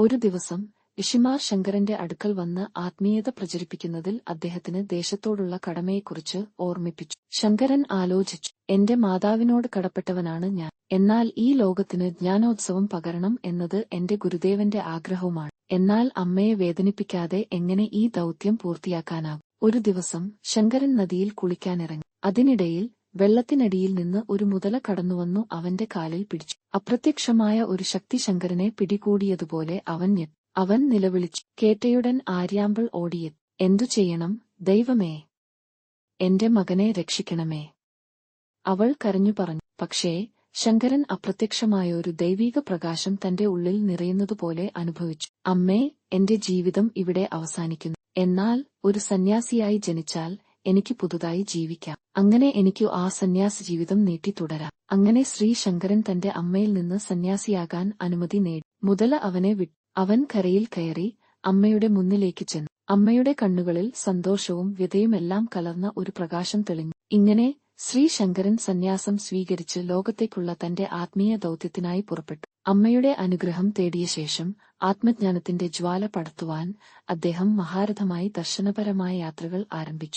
ഒരു ദിവസം ഇഷിമാർ ശങ്കരന്റെ അടുക്കൽ വന്ന് ആത്മീയത പ്രചരിപ്പിക്കുന്നതിൽ അദ്ദേഹത്തിന് ദേശത്തോടുള്ള കടമയെക്കുറിച്ച് ഓർമ്മിപ്പിച്ചു. ശങ്കരൻ ആലോചിച്ചു എന്റെ മാതാവിനോട് കടപ്പെട്ടവനാണ് ഞാൻ. എന്നാൽ ഈ ലോകത്തിന് ജ്ഞാനോത്സവം പകരണം എന്നത് എന്റെ ഗുരുദേവന്റെ ആഗ്രഹവുമാണ്. എന്നാൽ അമ്മയെ വേദനിപ്പിക്കാതെ എങ്ങനെ ഈ ദൌത്യം പൂർത്തിയാക്കാനാകും? ഒരു ദിവസം ശങ്കരൻ നദിയിൽ കുളിക്കാനിറങ്ങി. അതിനിടയിൽ വെള്ളത്തിനടിയിൽ നിന്ന് ഒരു മുതല കടന്നുവന്നു അവന്റെ കാലിൽ പിടിച്ചു. അപ്രത്യക്ഷമായ ഒരു ശക്തി ശങ്കരനെ പിടികൂടിയതുപോലെ അവൻ അവൻ നിലവിളിച്ചു കേട്ടയുടൻ ആര്യാമ്പിൾ ഓടിയെത്തി. എന്തു ചെയ്യണം? ദൈവമേ എന്റെ മകനെ രക്ഷിക്കണമേ അവൾ കരഞ്ഞു പറഞ്ഞു പക്ഷേ ശങ്കരൻ അപ്രത്യക്ഷമായ ഒരു ദൈവീക പ്രകാശം തന്റെ ഉള്ളിൽ നിറയുന്നതുപോലെ അനുഭവിച്ചു. അമ്മേ എന്റെ ജീവിതം ഇവിടെ അവസാനിക്കുന്നു. എന്നാൽ ഒരു സന്യാസിയായി ജനിച്ചാൽ എനിക്ക് പുതുതായി ജീവിക്കാം. അങ്ങനെ എനിക്ക് ആ സന്യാസ ജീവിതം നീട്ടി തുടരാം അങ്ങനെ ശ്രീ ശങ്കരൻ തന്റെ അമ്മയിൽ നിന്ന് സന്യാസിയാകാൻ അനുമതി നേടി. മുതല അവനെ വിട്ടു. അവൻ കരയിൽ കയറി അമ്മയുടെ മുന്നിലേക്ക് ചെന്നു. അമ്മയുടെ കണ്ണുകളിൽ സന്തോഷവും വ്യതയുമെല്ലാം കലർന്ന ഒരു പ്രകാശം തെളിഞ്ഞു. ഇങ്ങനെ ശ്രീ ശങ്കരൻ സന്യാസം സ്വീകരിച്ച് ലോകത്തേക്കുള്ള തന്റെ ആത്മീയ ദൌത്യത്തിനായി പുറപ്പെട്ടു. അമ്മയുടെ അനുഗ്രഹം തേടിയ ശേഷം ആത്മജ്ഞാനത്തിന്റെ ജ്വാല പടത്തുവാൻ അദ്ദേഹം മഹാരഥമായി ദർശനപരമായ യാത്രകൾ ആരംഭിച്ചു.